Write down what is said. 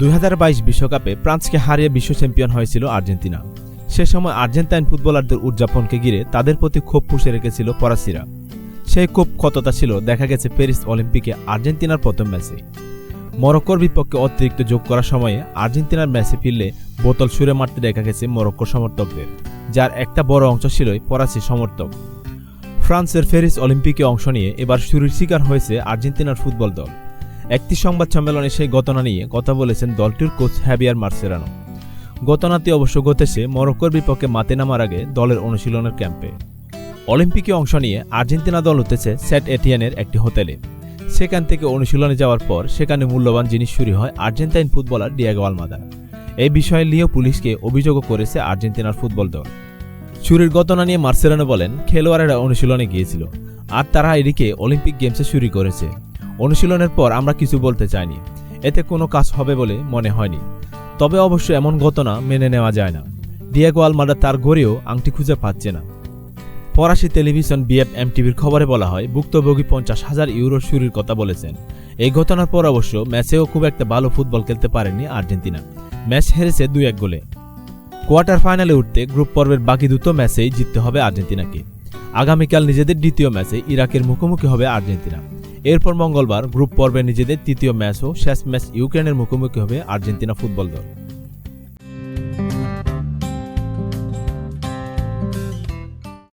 দুই বিশ্বকাপে ফ্রান্সকে হারিয়ে বিশ্ব চ্যাম্পিয়ন হয়েছিল আর্জেন্টিনা। সে সময় আর্জেন্টাইন ফুটবলারদের উদযাপনকে ঘিরে তাদের প্রতি ক্ষোভ পুষে রেখেছিল ফরাসিরা। সেই ক্ষোভ কতটা ছিল দেখা গেছে প্যারিস অলিম্পিকে আর্জেন্টিনার প্রথম ম্যাচে। মরক্কোর বিপক্ষে অতিরিক্ত যোগ করার সময়ে আর্জেন্টিনার ম্যাচে ফিরলে বোতল সুরে মারতে দেখা গেছে মরক্কোর সমর্থকদের, যার একটা বড় অংশ ছিলই ফরাসি সমর্থক। ফ্রান্সের প্যারিস অলিম্পিকে অংশ নিয়ে এবার শুরুর শিকার হয়েছে আর্জেন্টিনার ফুটবল দল। একটি সংবাদ সম্মেলনে সেই ঘটনা নিয়ে কথা বলেছেন দলটির কোচ হ্যাবিয়ার মার্সেরানো। ঘটনাটি অবশ্য ঘটেছে মরক্কোর বিপক্ষে মাতে নামার আগে দলের অনুশীলনের ক্যাম্পে। অলিম্পিকে অংশ নিয়ে আর্জেন্টিনা দল উঠেছে সেট এটিয়ানের একটি হোটেলে। সেখান থেকে অনুশীলনে যাওয়ার পর সেখানে মূল্যবান জিনিস চুরি হয় আর্জেন্টাইন ফুটবলার ডিয়াগো আলমাদা। এই বিষয়ে লিও পুলিশকে অভিযোগও করেছে আর্জেন্টিনার ফুটবল দল। চুরির ঘটনা নিয়ে মার্সেলানো বলেন, খেলোয়াড়েরা অনুশীলনে গিয়েছিল, আর তারা এদিকে অলিম্পিক গেমসে চুরি করেছে। অনুশীলনের পর আমরা কিছু বলতে চাইনি। এতে কোনো কাজ হবে বলে মনে হয়নি। তবে অবশ্য এমন ঘটনা মেনে নেওয়া যায় না। ডিয়াগো আলমাদা তার গড়েও আংটি খুঁজে পাচ্ছে না। ফরাসি টেলিভিশন বিএফ এমটিভির খবরে বলা হয়, ভুক্তভোগী পঞ্চাশ হাজার ইউরো চুরির কথা বলেছেন। এই ঘটনার পর অবশ্য ম্যাচেও খুব একটা ভালো ফুটবল খেলতে পারেনি আর্জেন্টিনা। ম্যাচ হেরেছে দুই এক গোলে। কোয়ার্টার ফাইনালে উঠতে গ্রুপ পর্বের বাকি দুটো ম্যাচেই জিততে হবে আর্জেন্টিনাকে। আগামীকাল নিজেদের দ্বিতীয় ম্যাচে ইরাকের মুখোমুখি হবে আর্জেন্টিনা। এরপর মঙ্গলবার গ্রুপ পর্বে নিজেদের তৃতীয় ম্যাচ ও শেষ ম্যাচ ইউক্রেনের মুখোমুখি হবে আর্জেন্টিনা ফুটবল দল।